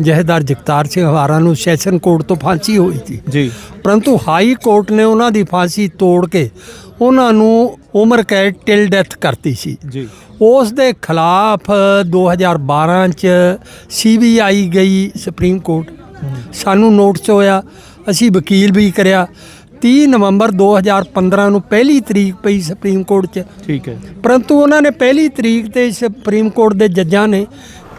ਜਹੇਦਾਰ ਜਗਤਾਰ ਸਿੰਘ ਹਵਾਰਾ ਨੂੰ session court ਤੋਂ ਫਾਂਸੀ ਹੋਈ ਸੀ। ਜੀ। ਪਰੰਤੂ ਹਾਈ ਕੋਰਟ ਨੇ ਉਹਨਾਂ ਦੀ ਫਾਂਸੀ ਤੋੜ ਕੇ ਉਹਨਾਂ ਨੂੰ ਉਮਰ ਕੈਦ ਟਿਲ ਡੈਥ ਕਰਤੀ ਸੀ। ਜੀ। ਉਸ ਦੇ ਖਿਲਾਫ 2012 ਚ ਸੀਬੀਆਈ ਗਈ ਸੁਪਰੀਮ ਕੋਰਟ। ਸਾਨੂੰ ਨੋਟਿਸ ਹੋਇਆ ਅਸੀਂ ਵਕੀਲ ਵੀ ਕਰਿਆ। 30 ਨਵੰਬਰ 2015 ਨੂੰ ਪਹਿਲੀ ਤਰੀਕ ਪਈ ਸੁਪਰੀਮ ਕੋਰਟ 'ਚ। ਠੀਕ ਹੈ। ਪਰੰਤੂ ਉਹਨਾਂ ਨੇ ਪਹਿਲੀ ਤਰੀਕ ਤੇ ਸੁਪਰੀਮ ਕੋਰਟ ਦੇ ਜੱਜਾਂ ਨੇ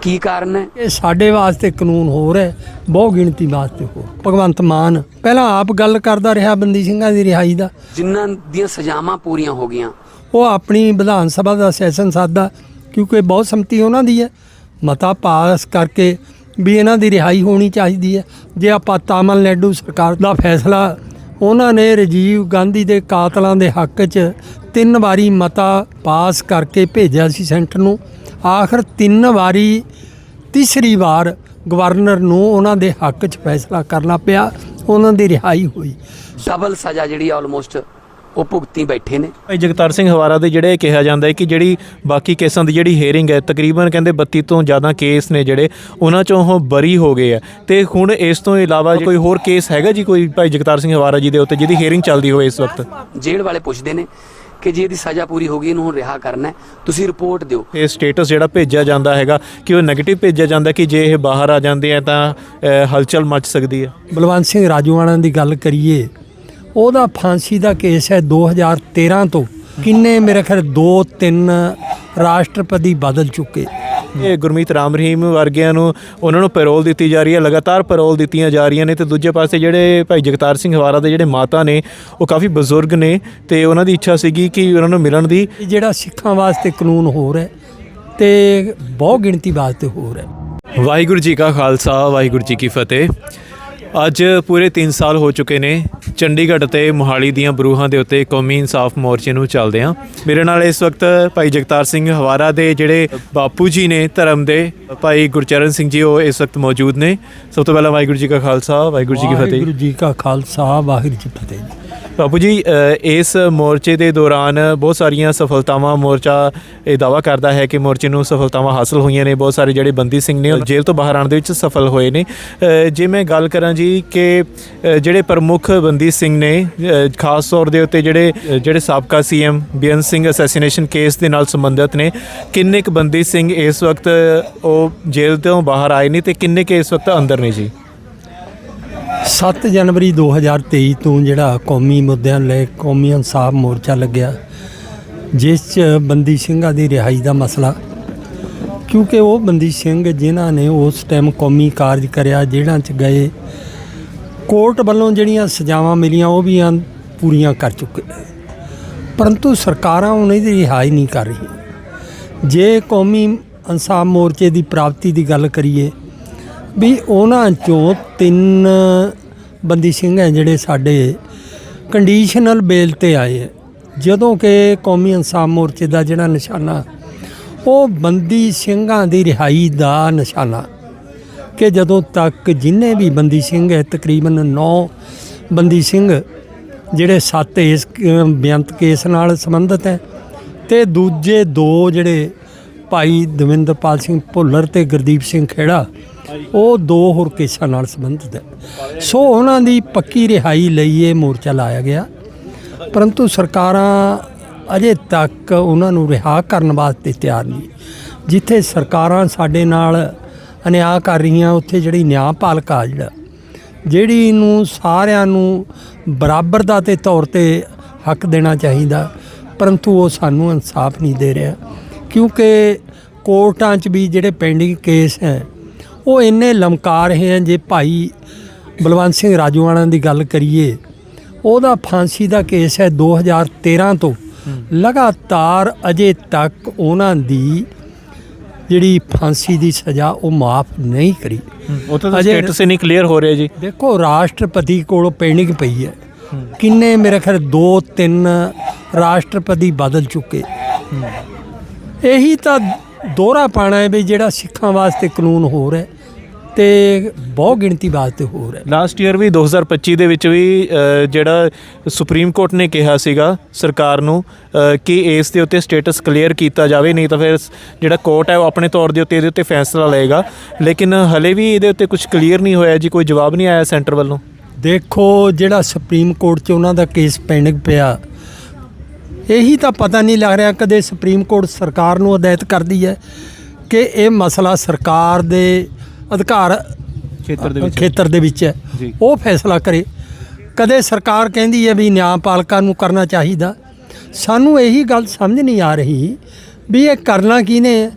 ਕੀ ਕਾਰਨ ਹੈ? ਇਹ ਸਾਡੇ ਵਾਸਤੇ ਕਾਨੂੰਨ ਹੋਰ ਹੈ ਬਹੁ ਗਿਣਤੀ ਵਾਸਤੇ ਹੋਰ। ਭਗਵੰਤ ਮਾਨ ਪਹਿਲਾਂ ਆਪ ਗੱਲ ਕਰਦਾ ਰਿਹਾ ਬੰਦੀ ਸਿੰਘਾਂ ਦੀ ਰਿਹਾਈ ਦਾ। ਜਿਨ੍ਹਾਂ ਦੀਆਂ ਸਜ਼ਾਵਾਂ ਪੂਰੀਆਂ ਹੋ ਗਈਆਂ। ਉਹ ਆਪਣੀ ਵਿਧਾਨ ਸਭਾ ਦਾ ਸੈਸ਼ਨ ਸਾਦਾ ਕਿਉਂਕਿ ਬਹੁਤ ਸੰਮਤੀ ਉਹਨਾਂ ਦੀ ਹੈ। ਮਤਾ ਪਾਸ ਕਰਕੇ ਵੀ ਇਹਨਾਂ ਦੀ ਰਿਹਾਈ ਹੋਣੀ ਚਾਹੀਦੀ ਹੈ। ਜੇ ਆਪਾਂ ਤਾਮਿਲਨਾਡੂ ਸਰਕਾਰ ਦਾ ਫੈਸਲਾ ਉਹਨਾਂ ਨੇ ਰਾਜੀਵ ਗਾਂਧੀ ਦੇ ਕਾਤਲਾਂ ਦੇ ਹੱਕ 'ਚ ਤਿੰਨ ਵਾਰੀ ਮਤਾ ਪਾਸ ਕਰਕੇ ਭੇਜਿਆ ਸੀ ਸੈਂਟਰ ਨੂੰ। ਆਖਰ ਤਿੰਨ ਵਾਰੀ ਤੀਸਰੀ ਵਾਰ ਗਵਰਨਰ ਨੂੰ ਉਹਨਾਂ ਦੇ ਹੱਕ 'ਚ ਫੈਸਲਾ ਕਰਨਾ ਪਿਆ ਉਹਨਾਂ ਦੀ ਰਿਹਾਈ ਹੋਈ। ਡਬਲ ਸਜ਼ਾ ਜਿਹੜੀ ਆਲਮੋਸਟ ਉਹ ਭੁਗਤੀ ਬੈਠੇ ਨੇ। ਭਾਈ ਜਗਤਾਰ ਸਿੰਘ ਹਵਾਰਾ ਦੇ ਜਿਹੜੇ ਕਿਹਾ ਜਾਂਦਾ ਹੈ ਕਿ ਜਿਹੜੀ ਬਾਕੀ ਕੇਸਾਂ ਦੀ ਜਿਹੜੀ ਹੀਅਰਿੰਗ ਹੈ ਤਕਰੀਬਨ ਕਹਿੰਦੇ 32 ਤੋਂ ਜ਼ਿਆਦਾ ਕੇਸ ਨੇ ਜਿਹੜੇ ਉਹਨਾਂ ਚੋਂ ਉਹ ਬਰੀ ਹੋ ਗਏ ਆ। ਤੇ ਹੁਣ ਇਸ ਤੋਂ ਇਲਾਵਾ ਕੋਈ ਹੋਰ ਕੇਸ ਹੈਗਾ ਜੀ ਕੋਈ ਭਾਈ ਜਗਤਾਰ ਸਿੰਘ ਹਵਾਰਾ ਜੀ ਦੇ ਉੱਤੇ ਜਿਹਦੀ ਹੀਅਰਿੰਗ ਚੱਲਦੀ ਹੋਵੇ ਇਸ ਵਕਤ? ਜੇਲ੍ਹ ਵਾਲੇ ਪੁੱਛਦੇ ਨੇ ਕਿ ਜੇ ਇਹਦੀ ਸਜ਼ਾ ਪੂਰੀ ਹੋ ਗਈ ਇਹਨੂੰ ਹੁਣ ਰਿਹਾ ਕਰਨਾ ਤੁਸੀਂ ਰਿਪੋਰਟ ਦਿਓ। ਇਹ ਸਟੇਟਸ ਜਿਹੜਾ ਭੇਜਿਆ ਜਾਂਦਾ ਹੈਗਾ ਕਿ ਉਹ 네ਗੇਟਿਵ ਭੇਜਿਆ ਜਾਂਦਾ ਕਿ ਜੇ ਇਹ ਬਾਹਰ ਆ ਜਾਂਦੇ ਆ ਤਾਂ ਹਲਚਲ ਮਚ ਸਕਦੀ ਹੈ। ਬਲਵੰਤ ਸਿੰਘ ਰਾਜੂਆਣਾ ਦੀ ਗੱਲ ਕਰੀਏ ਉਹਦਾ ਫਾਂਸੀ ਦਾ ਕੇਸ ਹੈ 2013 ਤੋਂ। ਕਿੰਨੇ ਮੇਰੇ ਖਿਆਲ 2 3 ਰਾਸ਼ਟਰਪਤੀ ਬਦਲ ਚੁੱਕੇ। ਇਹ ਗੁਰਮੀਤ ਰਾਮ ਰਹੀਮ ਵਰਗਿਆਂ ਨੂੰ ਉਹਨਾਂ ਨੂੰ ਪੈਰੋਲ ਦਿੱਤੀ ਜਾ ਰਹੀ ਹੈ ਲਗਾਤਾਰ ਪੈਰੋਲ ਦਿੱਤੀਆਂ ਜਾ ਰਹੀਆਂ ਨੇ ਤੇ ਦੂਜੇ ਪਾਸੇ ਜਿਹੜੇ ਭਾਈ ਜਗਤਾਰ ਸਿੰਘ ਹਵਾਰਾ ਦੇ ਜਿਹੜੇ ਮਾਤਾ ਨੇ ਉਹ ਕਾਫੀ ਬਜ਼ੁਰਗ ਨੇ ਤੇ ਉਹਨਾਂ ਦੀ ਇੱਛਾ ਸੀਗੀ ਕਿ ਉਹਨਾਂ ਨੂੰ ਮਿਲਣ ਦੀ। ਜਿਹੜਾ ਸਿੱਖਾਂ ਵਾਸਤੇ ਕਾਨੂੰਨ ਹੋਰ ਹੈ ਤੇ ਬਹੁ ਗਿਣਤੀ ਵਾਸਤੇ ਹੋਰ ਹੈ ਵਾਹਿਗੁਰੂ ਜੀ ਕਾ ਖਾਲਸਾ ਵਾਹਿਗੁਰੂ ਜੀ ਕੀ ਫਤਿਹ। ਅੱਜ ਪੂਰੇ 3 ਸਾਲ ਹੋ ਚੁੱਕੇ ਨੇ ਚੰਡੀਗੜ੍ਹ ਤੇ ਮੋਹਾਲੀ ਦੀਆਂ ਬਰੂਹਾਂ ਦੇ ਉੱਤੇ ਕੌਮੀ ਇਨਸਾਫ ਮੋਰਚੇ ਨੂੰ ਚੱਲਦੇ ਆ ਮੇਰੇ ਨਾਲ ਇਸ ਵਕਤ ਭਾਈ ਜਗਤਾਰ ਸਿੰਘ ਹਵਾਰਾ ਦੇ ਜਿਹੜੇ ਬਾਪੂ ਜੀ ਨੇ ਧਰਮ ਦੇ ਭਾਈ ਗੁਰਚਰਨ ਸਿੰਘ ਜੀ ਉਹ ਇਸ ਵਕਤ ਮੌਜੂਦ ਨੇ। ਸਭ ਤੋਂ ਪਹਿਲਾਂ ਵਾਹਿਗੁਰੂ ਜੀ ਕਾ ਖਾਲਸਾ ਵਾਹਿਗੁਰੂ ਜੀ ਕੀ ਫਤਿਹ। ਵਾਹਿਗੁਰੂ ਜੀ ਕਾ ਖਾਲਸਾ ਵਾਹਿਗੁਰੂ ਜੀ ਫਤਿਹ। ਬਾਪੂ ਜੀ ਇਸ ਮੋਰਚੇ ਦੇ ਦੌਰਾਨ ਬਹੁਤ ਸਾਰੀਆਂ ਸਫਲਤਾਵਾਂ ਮੋਰਚਾ ਇਹ ਦਾਵਾ ਕਰਦਾ ਹੈ ਕਿ ਮੋਰਚੇ ਨੂੰ ਸਫਲਤਾਵਾਂ ਹਾਸਲ ਹੋਈਆਂ ਨੇ। ਬਹੁਤ ਸਾਰੇ ਜਿਹੜੇ ਬੰਦੀ ਸਿੰਘ ਨੇ ਉਹ ਜੇਲ੍ਹ ਤੋਂ ਬਾਹਰ ਆਉਣ ਦੇ ਵਿੱਚ ਸਫਲ ਹੋਏ ਨੇ। ਜੇ ਮੈਂ ਗੱਲ ਕਰਾਂ ਜੀ ਕਿ ਜਿਹੜੇ ਪ੍ਰਮੁੱਖ ਬੰਦੀ ਸਿੰਘ ਨੇ ਖਾਸ ਤੌਰ ਦੇ ਉੱਤੇ ਜਿਹੜੇ ਜਿਹੜੇ ਸਾਬਕਾ CM Beant Singh assassination case ਦੇ ਨਾਲ ਸੰਬੰਧਿਤ ਨੇ, ਕਿੰਨੇ ਕੁ ਬੰਦੀ ਸਿੰਘ ਇਸ ਵਕਤ ਉਹ ਜੇਲ੍ਹ ਤੋਂ ਬਾਹਰ ਆਏ ਨੇ ਤੇ ਕਿੰਨੇ ਕੁ ਇਸ ਵਕਤ ਅੰਦਰ ਨੇ ਜੀ? 7 ਜਨਵਰੀ 2023 ਤੋਂ ਜਿਹੜਾ ਕੌਮੀ ਮੁੱਦਿਆਂ ਲੈ ਕੌਮੀ ਇਨਸਾਫ ਮੋਰਚਾ ਲੱਗਿਆ, ਜਿਸ 'ਚ ਬੰਦੀ ਸਿੰਘਾਂ ਦੀ ਰਿਹਾਈ ਦਾ ਮਸਲਾ। ਕਿਉਂਕਿ ਉਹ ਬੰਦੀ ਸਿੰਘ ਜਿਨ੍ਹਾਂ ਨੇ ਉਸ ਟਾਈਮ ਕੌਮੀ ਕਾਰਜ ਕਰਿਆ ਜਿਹੜਾ 'ਚ ਗਏ, ਕੋਰਟ ਵੱਲੋਂ ਜਿਹੜੀਆਂ ਸਜ਼ਾਵਾਂ ਮਿਲੀਆਂ, ਉਹ ਵੀ ਆਂ- ਪੂਰੀਆਂ ਕਰ ਚੁੱਕੇ ਪਰੰਤੂ ਸਰਕਾਰਾਂ ਉਹਨਾਂ ਦੀ ਰਿਹਾਈ ਨਹੀਂ ਕਰ ਰਹੀ ਜੇ ਕੌਮੀ ਇਨਸਾਫ ਮੋਰਚੇ ਦੀ ਪ੍ਰਾਪਤੀ ਦੀ ਗੱਲ ਕਰੀਏ ਵੀ ਉਹਨਾਂ ਚੋਂ ਤਿੰਨ ਬੰਦੀ ਸਿੰਘ ਹੈ ਜਿਹੜੇ ਸਾਡੇ ਕੰਡੀਸ਼ਨਲ ਬੇਲ ਤੇ ਆਏ ਹੈ। ਜਦੋਂ ਕਿ ਕੌਮੀ ਇਨਸਾਫ ਮੋਰਚੇ ਦਾ ਜਿਹੜਾ ਨਿਸ਼ਾਨਾ, ਉਹ ਬੰਦੀ ਸਿੰਘਾਂ ਦੀ ਰਿਹਾਈ ਦਾ ਨਿਸ਼ਾਨਾ ਕਿ ਜਦੋਂ ਤੱਕ ਜਿੰਨੇ ਵੀ ਬੰਦੀ ਸਿੰਘ ਹੈ, ਤਕਰੀਬਨ 9 ਬੰਦੀ ਸਿੰਘ ਜਿਹੜੇ ਸੱਤ ਇਸ ਬੇਅੰਤ ਕੇਸ ਨਾਲ ਸੰਬੰਧਿਤ ਹੈ ਤੇ ਦੂਜੇ ਦੋ ਜਿਹੜੇ ਭਾਈ ਦਵਿੰਦਰਪਾਲ ਸਿੰਘ ਭੁੱਲਰ ਤੇ ਗੁਰਦੀਪ ਸਿੰਘ ਖੇੜਾ ਉਹ ਦੋ ਹੋਰ ਕੇਸਾਂ ਨਾਲ ਸੰਬੰਧਿਤ ਹੈ। ਸੋ ਉਹਨਾਂ ਦੀ ਪੱਕੀ ਰਿਹਾਈ ਲਈ ਇਹ ਮੋਰਚਾ ਲਾਇਆ ਗਿਆ। ਪਰੰਤੂ ਸਰਕਾਰਾਂ ਅਜੇ ਤੱਕ ਉਹਨਾਂ ਨੂੰ ਰਿਹਾ ਕਰਨ ਵਾਸਤੇ ਤਿਆਰ ਨਹੀਂ। ਜਿੱਥੇ ਸਰਕਾਰਾਂ ਸਾਡੇ ਨਾਲ ਅਨਿਆਂ ਕਰ ਰਹੀਆਂ, ਉੱਥੇ ਜਿਹੜੀ ਨਿਆਂ ਨਿਆਂਪਾਲਿਕਾ ਜਿਹੜਾ ਜਿਹੜੀ ਨੂੰ ਸਾਰਿਆਂ ਨੂੰ ਬਰਾਬਰ ਦਾ ਤੇ ਤੌਰ ਤੇ ਹੱਕ ਦੇਣਾ ਚਾਹੀਦਾ, ਪਰੰਤੂ ਉਹ ਸਾਨੂੰ ਇਨਸਾਫ ਨਹੀਂ ਦੇ ਰਿਹਾ। ਕਿਉਂਕਿ ਕੋਰਟਾਂ 'ਚ ਵੀ ਜਿਹੜੇ ਪੈਂਡਿੰਗ ਕੇਸ ਹੈ ਉਹ ਇੰਨੇ ਲਮਕਾ ਰਹੇ ਹਨ ਜੇ ਭਾਈ ਬਲਵੰਤ ਸਿੰਘ ਰਾਜੂਆਣਾ ਦੀ ਗੱਲ ਕਰੀਏ ਉਹਦਾ ਫਾਂਸੀ ਦਾ ਕੇਸ ਹੈ 2013 ਤੋਂ। ਲਗਾਤਾਰ ਅਜੇ ਤੱਕ ਉਹਨਾਂ ਦੀ ਜਿਹੜੀ ਫਾਂਸੀ ਦੀ ਸਜ਼ਾ ਉਹ ਮਾਫ ਨਹੀਂ ਕਰੀ। ਉਹ ਤਾਂ ਸਟੇਟਸ ਹੀ ਨਹੀਂ ਕਲੀਅਰ ਹੋ ਰਿਹਾ ਜੀ। ਦੇਖੋ ਰਾਸ਼ਟਰਪਤੀ ਕੋਲ ਪੈਂਡਿੰਗ ਪਈ ਹੈ। ਕਿੰਨੇ ਮੇਰੇ ਖਿਆਲ 2 3 ਰਾਸ਼ਟਰਪਤੀ ਬਦਲ ਚੁੱਕੇ। ਇਹੀ ਤਾਂ ਦੋਹਰਾ ਪਾਣਾ ਹੈ ਵੀ ਜਿਹੜਾ ਸਿੱਖਾਂ ਵਾਸਤੇ ਕਾਨੂੰਨ ਹੈ। ਤੇ ਬਹੁਤ ਗਿਣਤੀ ਵਾਸਤੇ ਹੋਰ ਹੈ। ਲਾਸਟ ਈਅਰ ਵੀ 2025 ਦੇ ਵਿੱਚ ਵੀ ਜਿਹੜਾ ਸੁਪਰੀਮ ਕੋਰਟ ਨੇ ਕਿਹਾ ਸੀਗਾ ਸਰਕਾਰ ਨੂੰ ਕਿ ਇਸ ਦੇ ਉੱਤੇ ਸਟੇਟਸ ਕਲੀਅਰ ਕੀਤਾ ਜਾਵੇ ਨਹੀਂ ਤਾਂ ਫਿਰ ਜਿਹੜਾ ਕੋਰਟ ਹੈ ਉਹ ਆਪਣੇ ਤੌਰ ਦੇ ਉੱਤੇ ਇਹਦੇ ਉੱਤੇ ਫੈਸਲਾ ਲਏਗਾ। ਲੇਕਿਨ ਹਲੇ ਵੀ ਇਹਦੇ ਉੱਤੇ ਕੁਝ ਕਲੀਅਰ ਨਹੀਂ ਹੋਇਆ ਜੀ ਕੋਈ ਜਵਾਬ ਨਹੀਂ ਆਇਆ ਸੈਂਟਰ ਵੱਲੋਂ। ਦੇਖੋ ਜਿਹੜਾ ਸੁਪਰੀਮ ਕੋਰਟ 'ਚ ਉਹਨਾਂ ਦਾ ਕੇਸ ਪੈਂਡਿੰਗ ਪਿਆ ਇਹੀ ਤਾਂ ਪਤਾ ਨਹੀਂ ਲੱਗ ਰਿਹਾ ਕਦੇ ਸੁਪਰੀਮ ਕੋਰਟ ਸਰਕਾਰ ਨੂੰ ਹਦਾਇਤ ਕਰਦੀ ਹੈ ਕਿ ਇਹ ਮਸਲਾ ਸਰਕਾਰ ਦੇ ਅਧਿਕਾਰ ਖੇਤਰ ਦੇ ਵਿੱਚ। ਖੇਤਰ ਦੇ ਵਿੱਚ ਹੈ। ਉਹ ਫੈਸਲਾ ਕਰੇ। ਕਦੇ ਸਰਕਾਰ ਕਹਿੰਦੀ ਹੈ ਵੀ ਨਿਆਂਪਾਲਕਾਂ ਨੂੰ ਕਰਨਾ ਚਾਹੀਦਾ। ਸਾਨੂੰ ਇਹੀ ਗੱਲ ਸਮਝ ਨਹੀਂ ਆ ਰਹੀ ਵੀ ਇਹ ਕਰਨਾ ਕਿਹਨੇ ਹੈ।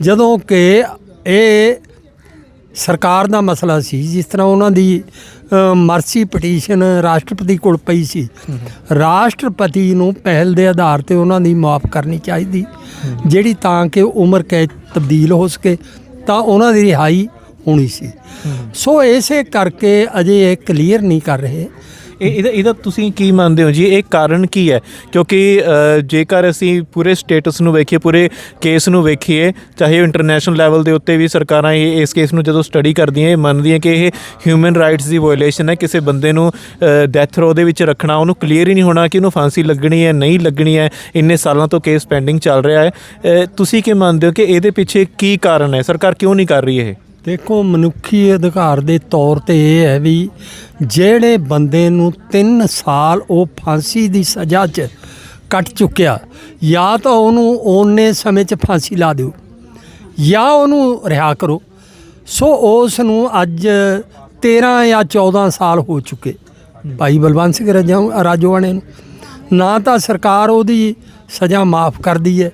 ਜਦੋਂ ਕਿ ਇਹ ਸਰਕਾਰ ਦਾ ਮਸਲਾ ਸੀ ਜਿਸ ਤਰ੍ਹਾਂ ਉਹਨਾਂ ਦੀ ਮਰਸੀ ਪਟੀਸ਼ਨ ਰਾਸ਼ਟਰਪਤੀ ਕੋਲ ਪਈ ਸੀ। ਰਾਸ਼ਟਰਪਤੀ ਨੂੰ ਪਹਿਲ ਦੇ ਆਧਾਰ ਤੇ ਉਹਨਾਂ ਦੀ ਮਾਫ ਕਰਨੀ ਚਾਹੀਦੀ। ਜਿਹੜੀ ਤਾਂ ਕਿ ਉਮਰ ਕੈਦ ਤਬਦੀਲ ਹੋ ਸਕੇ ਤਾਂ ਉਹਨਾਂ ਦੀ ਰਿਹਾਈ ਹੋਣੀ ਸੀ। ਸੋ ਇਸੇ ਕਰਕੇ ਅਜੇ ਇਹ ਕਲੀਅਰ ਨਹੀਂ ਕਰ ਰਹੇ। ਇਹ ਇਹਦਾ ਇਹਦਾ ਤੁਸੀਂ ਕੀ ਮੰਨਦੇ ਹੋ ਜੀ? ਇਹ ਕਾਰਨ ਕੀ ਹੈ? ਕਿਉਂਕਿ ਜੇਕਰ ਅਸੀਂ ਪੂਰੇ ਸਟੇਟਸ ਨੂੰ ਵੇਖੀਏ, ਪੂਰੇ ਕੇਸ ਨੂੰ ਵੇਖੀਏ, ਚਾਹੇ ਇੰਟਰਨੈਸ਼ਨਲ ਲੈਵਲ ਦੇ ਉੱਤੇ ਵੀ ਸਰਕਾਰਾਂ ਇਹ, ਇਸ ਕੇਸ ਨੂੰ ਜਦੋਂ ਸਟੱਡੀ ਕਰਦੀਆਂ, ਇਹ ਮੰਨਦੀਆਂ ਕਿ ਇਹ ਹਿਊਮਨ ਰਾਈਟਸ ਦੀ ਵਾਇਓਲੇਸ਼ਨ ਹੈ। ਕਿਸੇ ਬੰਦੇ ਨੂੰ ਡੈਥ ਰੋ ਦੇ ਵਿੱਚ ਰੱਖਣਾ, ਉਹਨੂੰ ਕਲੀਅਰ ਹੀ ਨਹੀਂ ਹੋਣਾ ਕਿ ਉਹਨੂੰ ਫਾਂਸੀ ਲੱਗਣੀ ਹੈ, ਨਹੀਂ ਲੱਗਣੀ ਹੈ। ਇੰਨੇ ਸਾਲਾਂ ਤੋਂ ਕੇਸ ਪੈਂਡਿੰਗ ਚੱਲ ਰਿਹਾ ਹੈ। ਤੁਸੀਂ ਕੀ ਮੰਨਦੇ ਹੋ ਕਿ ਇਹਦੇ ਪਿੱਛੇ ਕੀ ਕਾਰਨ ਹੈ? ਸਰਕਾਰ ਕਿਉਂ ਨਹੀਂ ਕਰ ਰਹੀ ਇਹ? ਦੇਖੋ, ਮਨੁੱਖੀ ਅਧਿਕਾਰ ਦੇ ਤੌਰ ਤੇ ਇਹ ਹੈ ਵੀ ਜਿਹੜੇ ਬੰਦੇ ਨੂੰ 3 ਸਾਲ ਉਹ ਫਾਂਸੀ ਦੀ ਸਜ਼ਾ 'ਚ ਕੱਟ ਚੁੱਕਿਆ, ਜਾਂ ਤਾਂ ਉਹਨੂੰ ਓਨੇ ਸਮੇਂ 'ਚ ਫਾਂਸੀ ਲਾ ਦਿਓ, ਜਾਂ ਉਹਨੂੰ ਰਿਹਾ ਕਰੋ। ਸੋ ਉਸ ਨੂੰ ਅੱਜ 13 ਜਾਂ 14 ਸਾਲ ਹੋ ਚੁੱਕੇ। ਭਾਈ ਬਲਵੰਤ ਸਿੰਘ ਰਾਜਾ- ਰਾਜੋਆਣੇ ਨੂੰ। ਨਾ ਤਾਂ ਸਰਕਾਰ ਉਹਦੀ ਸਜ਼ਾ ਮਾਫ ਕਰਦੀ ਹੈ,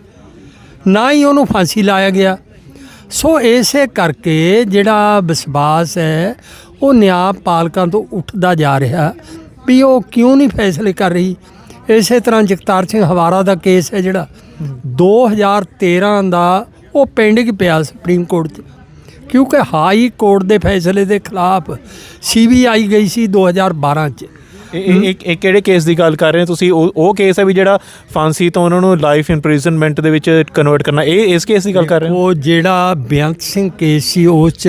ਨਾ ਹੀ ਉਹਨੂੰ ਫਾਂਸੀ ਲਾਇਆ ਗਿਆ। ਸੋ ਇਸੇ ਕਰਕੇ ਜਿਹੜਾ ਵਿਸ਼ਵਾਸ ਹੈ, ਉਹ ਨਿਆਂ ਪਾਲਕਾਂ ਤੋਂ ਉੱਠਦਾ ਜਾ ਰਿਹਾ ਵੀ ਉਹ ਕਿਉਂ ਨਹੀਂ ਫੈਸਲੇ ਕਰ ਰਹੀ। ਇਸੇ ਤਰ੍ਹਾਂ ਜਗਤਾਰ ਸਿੰਘ ਹਵਾਰਾ ਦਾ ਕੇਸ ਹੈ ਜਿਹੜਾ। 2013 ਦਾ ਉਹ ਪੈਂਡਿੰਗ ਪਿਆ ਸੁਪਰੀਮ ਕੋਰਟ 'ਚ। ਕਿਉਂਕਿ ਹਾਈ ਕੋਰਟ ਦੇ ਫੈਸਲੇ ਦੇ ਖਿਲਾਫ ਸੀਬੀਆਈ ਗਈ ਸੀ 2012 'ਚ। ਇਹ ਇਹ- ਕਿਹੜੇ ਕੇਸ ਦੀ ਗੱਲ ਕਰ ਰਹੇ ਹੋ ਤੁਸੀਂ? ਉਹ ਉਹ ਕੇਸ ਹੈ ਵੀ ਜਿਹੜਾ ਫਾਂਸੀ ਤੋਂ ਉਹਨਾਂ ਨੂੰ ਲਾਈਫ ਇੰਪ੍ਰਿਜ਼ਨਮੈਂਟ ਦੇ ਵਿੱਚ ਕਨਵਰਟ ਕਰਨਾ। ਇਹ ਇਸ ਕੇਸ ਦੀ ਗੱਲ ਕਰ ਰਹੇ ਹੋ? ਉਹ ਜਿਹੜਾ ਬੇਅੰਤ ਸਿੰਘ ਕੇਸ ਸੀ ਉਸ ਚ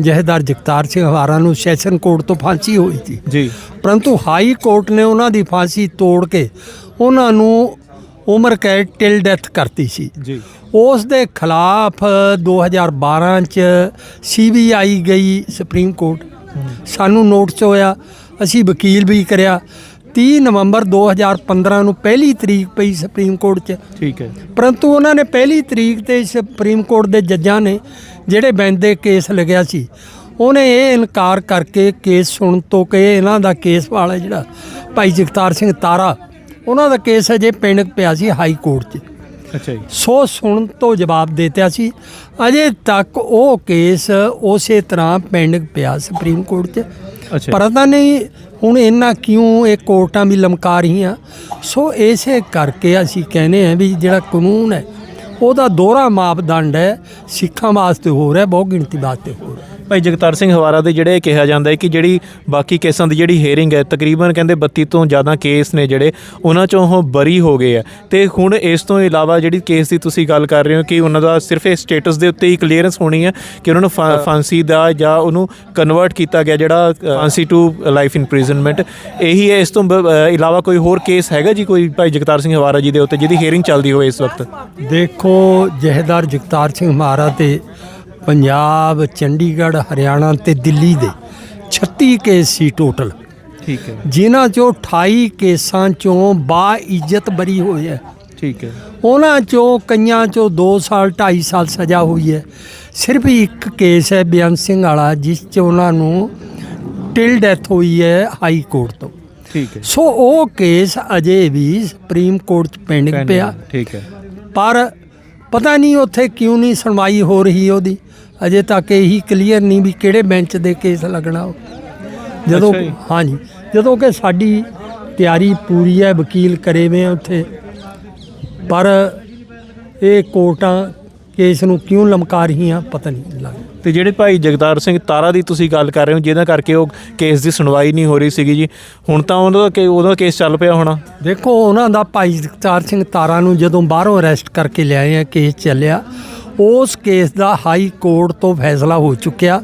ਜਹੇਦਾਰ ਜਗਤਾਰ ਸਿੰਘ ਹਵਾਰਾ ਨੂੰ ਸੈਸ਼ਨ ਕੋਰਟ ਤੋਂ ਫਾਂਸੀ ਹੋਈ ਸੀ। ਜੀ। ਪਰੰਤੂ ਹਾਈ ਕੋਰਟ ਨੇ ਉਹਨਾਂ ਦੀ ਫਾਂਸੀ ਤੋੜ ਕੇ ਉਹਨਾਂ ਨੂੰ ਉਮਰ ਕੈਦ ਟਿਲ ਡੈਥ ਕਰਤੀ ਸੀ। ਜੀ। ਉਸ ਦੇ ਖਿਲਾਫ 2012 ਚ ਸੀਬੀਆਈ ਗਈ ਸੁਪਰੀਮ ਕੋਰਟ ਸਾਨੂੰ ਨੋਟਿਸ ਹੋਇਆ। ਅਸੀਂ ਵਕੀਲ ਵੀ ਕਰਿਆ। 30 ਨਵੰਬਰ 2015 ਨੂੰ ਪਹਿਲੀ ਤਰੀਕ ਪਈ ਸੁਪਰੀਮ ਕੋਰਟ 'ਚ। ਠੀਕ ਹੈ। ਪਰੰਤੂ ਉਹਨਾਂ ਨੇ ਪਹਿਲੀ ਤਰੀਕ ਤੇ ਸੁਪਰੀਮ ਕੋਰਟ ਦੇ ਜੱਜਾਂ ਨੇ ਜਿਹੜੇ ਬੈਂਚ ਦੇ ਕੇਸ ਲੱਗਿਆ ਸੀ ਉਹਨੇ ਇਹ ਇਨਕਾਰ ਕਰਕੇ ਕੇਸ ਸੁਣਨ ਤੋਂ ਕਿ ਇਹਨਾਂ ਦਾ ਕੇਸ ਵਾਲਾ ਜਿਹੜਾ ਭਾਈ ਜਗਤਾਰ ਸਿੰਘ ਤਾਰਾ ਉਹਨਾਂ ਦਾ ਕੇਸ ਅਜੇ ਪੈਂਡਿੰਗ ਪਿਆ ਸੀ ਹਾਈ ਕੋਰਟ 'ਚ। ਅੱਛਾ ਜੀ। ਸੋ ਸੁਣਨ ਤੋਂ ਜਵਾਬ ਦੇਤਿਆ ਸੀ। ਅਜੇ ਤੱਕ ਉਹ ਕੇਸ ਉਸੇ ਤਰ੍ਹਾਂ ਪੈਂਡਿੰਗ ਪਿਆ ਸੁਪਰੀਮ ਕੋਰਟ 'ਚ। ਅੱਛਾ। ਪਤਾ ਨਹੀਂ ਹੁਣ ਇਹਨਾਂ ਕਿਉਂ ਇਹ ਕੋਰਟਾਂ ਵੀ ਲਮਕਾ ਰਹੀਆਂ। ਸੋ ਇਸੇ ਕਰਕੇ ਅਸੀਂ ਕਹਿੰਦੇ ਆ ਵੀ ਜਿਹੜਾ ਕਾਨੂੰਨ ਹੈ, ਉਹਦਾ ਦੋਹਰਾ ਮਾਪਦੰਡ ਹੈ, ਸਿੱਖਾਂ ਵਾਸਤੇ ਹੋਰ ਹੈ ਬਹੁ ਗਿਣਤੀ ਵਾਸਤੇ ਹੋਰ ਹੈ ਭਾਈ ਜਗਤਾਰ ਸਿੰਘ ਹਵਾਰਾ ਦੇ ਜਿਹੜੇ ਕਿਹਾ ਜਾਂਦਾ ਹੈ ਕਿ ਜਿਹੜੀ ਬਾਕੀ ਕੇਸਾਂ ਦੀ ਜਿਹੜੀ ਹੀਅਰਿੰਗ ਹੈ ਤਕਰੀਬਨ ਕਹਿੰਦੇ 32 ਤੋਂ ਜ਼ਿਆਦਾ ਕੇਸ ਨੇ ਜਿਹੜੇ ਉਹਨਾਂ ਚੋਂ ਉਹ ਬਰੀ ਹੋ ਗਏ ਆ। ਤੇ ਹੁਣ ਇਸ ਤੋਂ ਇਲਾਵਾ ਜਿਹੜੀ ਕੇਸ ਦੀ ਤੁਸੀਂ ਗੱਲ ਕਰ ਰਹੇ ਹੋ ਕਿ ਉਹਨਾਂ ਦਾ ਸਿਰਫ ਇਹ ਸਟੇਟਸ ਦੇ ਉੱਤੇ ਹੀ ਕਲੀਅਰੈਂਸ ਹੋਣੀ ਹੈ ਕਿ ਉਹਨਾਂ ਨੂੰ ਫਾ- ਫਾਂਸੀ ਦਾ ਜਾਂ ਉਹਨੂੰ ਕਨਵਰਟ ਕੀਤਾ ਗਿਆ ਜਿਹੜਾ ਫਾਂਸੀ ਟੂ ਲਾਈਫ ਇੰਪ੍ਰਿਜ਼ਨਮੈਂਟ ਇਹੀ ਹੈ ਇਸ ਤੋਂ ਇਲਾਵਾ ਕੋਈ ਹੋਰ ਕੇਸ ਹੈਗਾ ਜੀ ਕੋਈ ਭਾਈ ਜਗਤਾਰ ਸਿੰਘ ਹਵਾਰਾ ਜੀ ਦੇ ਉੱਤੇ ਜਿਹਦੀ ਹੀਅਰਿੰਗ ਚੱਲਦੀ ਹੋਵੇ ਇਸ ਵਕਤ? ਦੇਖੋ ਜਹੇਦਾਰ ਜਗਤਾਰ ਸਿੰਘ ਮਹਾਰਾ ਤੇ ਪੰਜਾਬ ਚੰਡੀਗੜ੍ਹ ਹਰਿਆਣਾ ਤੇ ਦਿੱਲੀ ਦੇ 36 ਕੇਸ ਸੀ ਟੋਟਲ ਠੀਕ ਹੈ। ਜਿਨ੍ਹਾਂ ਚੋਂ 28 ਕੇਸਾਂ ਚੋਂ ਬਾ ਇੱਜ਼ਤ ਬਰੀ ਹੋਏ ਹੈ। ਠੀਕ ਹੈ। ਉਹਨਾਂ ਚੋਂ ਕਈਆਂ ਚੋਂ 2 ਸਾਲ 2.5 ਸਾਲ ਸਜ਼ਾ ਹੋਈ ਹੈ। ਸਿਰਫ ਇੱਕ ਕੇਸ ਹੈ ਬੇਅੰਤ ਸਿੰਘ ਵਾਲਾ ਜਿਸ 'ਚ ਉਹਨਾਂ ਨੂੰ ਟਿਲ ਡੈਥ ਹੋਈ ਹੈ ਹਾਈ ਕੋਰਟ ਤੋਂ। ਠੀਕ ਹੈ। ਸੋ ਉਹ ਕੇਸ ਅਜੇ ਵੀ ਸੁਪਰੀਮ ਕੋਰਟ 'ਚ ਪੈਂਡਿੰਗ ਪਿਆ। ਠੀਕ ਹੈ। ਪਰ ਪਤਾ ਨਹੀਂ ਉੱਥੇ ਕਿਉਂ ਨਹੀਂ ਸੁਣਵਾਈ ਹੋ ਰਹੀ ਉਹਦੀ। ਅਜੇ ਤੱਕ ਇਹੀ ਕਲੀਅਰ ਨਹੀਂ ਵੀ ਕਿਹੜੇ ਬੈਂਚ ਦੇ ਕੇਸ ਲੱਗਣਾ। ਜਦੋਂ ਅੱਛਾ ਜੀ। ਹਾਂਜੀ ਜਦੋਂ ਕਿ ਸਾਡੀ ਤਿਆਰੀ ਪੂਰੀ ਹੈ ਵਕੀਲ ਕਰੇ ਵੇ ਆ ਉੱਥੇ ਪਰ ਇਹ ਕੋਰਟਾਂ ਕੇਸ ਨੂੰ ਕਿਉਂ ਲਮਕਾ ਰਹੀਆਂ ਪਤਾ ਨਹੀਂ ਲੱਗ ਤੇ ਜਿਹੜੇ ਭਾਈ ਜਗਤਾਰ ਸਿੰਘ ਤਾਰਾ ਦੀ ਤੁਸੀਂ ਗੱਲ ਕਰ ਰਹੇ ਹੋ ਜਿਹਦਾ ਕਰਕੇ ਉਹ ਕੇਸ ਦੀ ਸੁਣਵਾਈ ਨਹੀਂ ਹੋ ਰਹੀ ਸੀਗੀ ਜੀ ਹੁਣ ਤਾਂ ਉਹਨਾਂ ਦਾ ਕੇ- ਉਹਦਾ ਕੇਸ ਚੱਲ ਪਿਆ ਹੋਣਾ ਦੇਖੋ ਉਹਨਾਂ ਦਾ ਭਾਈ ਜਗਤਾਰ ਸਿੰਘ ਤਾਰਾ ਨੂੰ ਜਦੋਂ ਬਾਹਰੋਂ ਅਰੈਸਟ ਕਰਕੇ ਲਿਆਏ ਆ ਕੇਸ ਚੱਲਿਆ ਉਸ ਕੇਸ ਦਾ ਹਾਈ ਕੋਰਟ ਤੋਂ ਫੈਸਲਾ ਹੋ ਚੁੱਕਿਆ।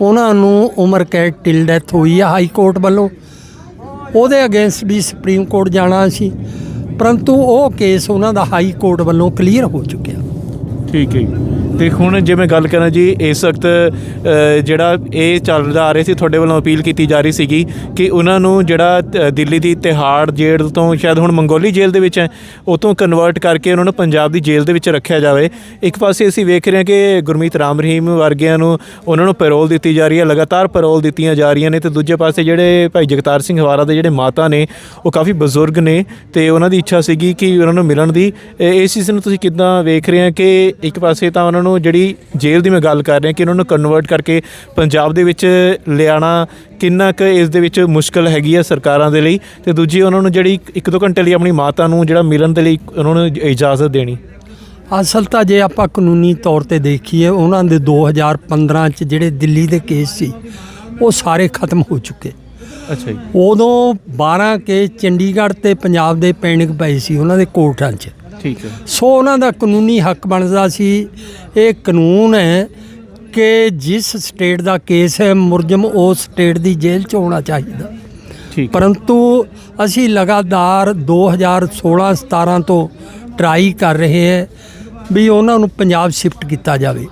ਉਹਨਾਂ ਨੂੰ ਉਮਰ ਕੈਦ ਟਿਲ ਡੈਥ ਹੋਈ ਆ ਹਾਈ ਕੋਰਟ ਵੱਲੋਂ। ਉਹਦੇ ਅਗੇਂਸਟ ਵੀ ਸੁਪਰੀਮ ਕੋਰਟ ਜਾਣਾ ਸੀ, ਪਰੰਤੂ ਉਹ ਕੇਸ ਉਹਨਾਂ ਦਾ ਹਾਈ ਕੋਰਟ ਵੱਲੋਂ ਕਲੀਅਰ ਹੋ ਚੁੱਕਿਆ। ਠੀਕ ਹੈ ਜੀ। ਤੇ ਹੁਣ ਜੇ ਮੈਂ ਗੱਲ ਕਰਾਂ ਜੀ, ਇਸ ਵਕਤ ਜਿਹੜਾ ਇਹ ਚੱਲਦਾ ਆ ਰਿਹਾ ਸੀ, ਤੁਹਾਡੇ ਵੱਲੋਂ ਅਪੀਲ ਕੀਤੀ ਜਾ ਰਹੀ ਸੀਗੀ ਕਿ ਉਹਨਾਂ ਨੂੰ ਜਿਹੜਾ ਦਿੱਲੀ ਦੀ ਤਿਹਾੜ ਜੇਲ੍ਹ ਤੋਂ ਸ਼ਾਇਦ ਹੁਣ ਮੰਗੋਲੀ ਜੇਲ੍ਹ ਦੇ ਵਿੱਚ ਹੈ, ਉਹ ਤੋਂ ਕਨਵਰਟ ਕਰਕੇ ਉਹਨਾਂ ਨੂੰ ਪੰਜਾਬ ਦੀ ਜੇਲ੍ਹ ਦੇ ਵਿੱਚ ਰੱਖਿਆ ਜਾਵੇ। ਇੱਕ ਪਾਸੇ ਅਸੀਂ ਵੇਖ ਰਹੇ ਹਾਂ ਕਿ ਗੁਰਮੀਤ ਰਾਮ ਰਹੀਮ ਵਰਗਿਆਂ ਨੂੰ ਉਹਨਾਂ ਨੂੰ ਪੈਰੋਲ ਦਿੱਤੀ ਜਾ ਰਹੀ ਹੈ, ਲਗਾਤਾਰ ਪੈਰੋਲ ਦਿੱਤੀਆਂ ਜਾ ਰਹੀਆਂ ਨੇ ਤੇ ਦੂਜੇ ਪਾਸੇ ਜਿਹੜੇ ਭਾਈ ਜਗਤਾਰ ਸਿੰਘ ਹਵਾਰਾ ਦੇ ਜਿਹੜੇ ਮਾਤਾ ਨੇ, ਉਹ ਕਾਫੀ ਬਜ਼ੁਰਗ ਨੇ ਤੇ ਉਹਨਾਂ ਦੀ ਇੱਛਾ ਸੀਗੀ ਕਿ ਉਹਨਾਂ ਨੂੰ ਮਿਲਣ ਦੀ। ਇਸ ਚੀਜ਼ ਨੂੰ ਤੁਸੀਂ ਕਿੱਦਾਂ ਵੇਖ ਰਹੇ ਹੋ ਕਿ ਇੱਕ ਪਾਸੇ ਤਾਂ ਉਹਨਾਂ ਨੂੰ ਜਿਹੜੀ ਜੇਲ੍ਹ ਦੀ ਮੈਂ ਗੱਲ ਕਰ ਰਿਹਾ ਕਿ ਉਹਨਾਂ ਨੂੰ ਕਨਵਰਟ ਕਰਕੇ ਪੰਜਾਬ ਦੇ ਵਿੱਚ ਲਿਆਣਾ ਕਿੰਨਾ ਕੁ ਇਸ ਦੇ ਵਿੱਚ ਮੁਸ਼ਕਲ ਹੈਗੀ ਹੈ ਸਰਕਾਰਾਂ ਦੇ ਲਈ। ਤੇ ਦੂਜੀ ਉਹਨਾਂ ਨੂੰ ਜਿਹੜੀ ਇੱਕ ਦੋ ਘੰਟੇ ਲਈ ਆਪਣੀ ਮਾਤਾ ਨੂੰ ਜਿਹੜਾ ਮਿਲਣ ਦੇ ਲਈ ਉਹਨਾਂ ਨੂੰ ਇਜਾਜ਼ਤ ਦੇਣੀ। ਅਸਲ ਤਾਂ ਜੇ ਆਪਾਂ ਕਾਨੂੰਨੀ ਤੌਰ ਤੇ ਦੇਖੀਏ ਉਹਨਾਂ ਦੇ 2015 ਚ ਜਿਹੜੇ ਦਿੱਲੀ ਦੇ ਕੇਸ ਸੀ ਉਹ ਸਾਰੇ ਖਤਮ ਹੋ ਚੁੱਕੇ। ਅੱਛਾ ਜੀ। ਉਦੋਂ 12 ਕੇਸ ਚੰਡੀਗੜ੍ਹ ਤੇ ਪੰਜਾਬ ਦੇ ਪੈਂਡਿੰਗ ਪਏ ਸੀ ਉਹਨਾਂ ਦੇ ਕੋਰਟਾਂ 'ਚ। ਠੀਕ ਹੈ। ਸੋ ਉਹਨਾਂ ਦਾ ਕਾਨੂੰਨੀ ਹੱਕ ਬਣਦਾ ਸੀ। ਇਹ ਕਾਨੂੰਨ ਹੈ ਕਿ ਜਿਸ ਸਟੇਟ ਦਾ ਕੇਸ ਹੈ ਮੁਰਜਮ ਉਸ ਸਟੇਟ ਦੀ ਜੇਲ੍ਹ 'ਚ ਹੋਣਾ ਚਾਹੀਦਾ। ਠੀਕ ਪਰੰਤੂ ਅਸੀਂ ਲਗਾਤਾਰ 2016-17 ਤੋਂ ਟਰਾਈ ਕਰ ਰਹੇ ਹਾਂ ਵੀ ਉਹਨਾਂ ਨੂੰ ਪੰਜਾਬ ਸ਼ਿਫਟ ਕੀਤਾ ਜਾਵੇ।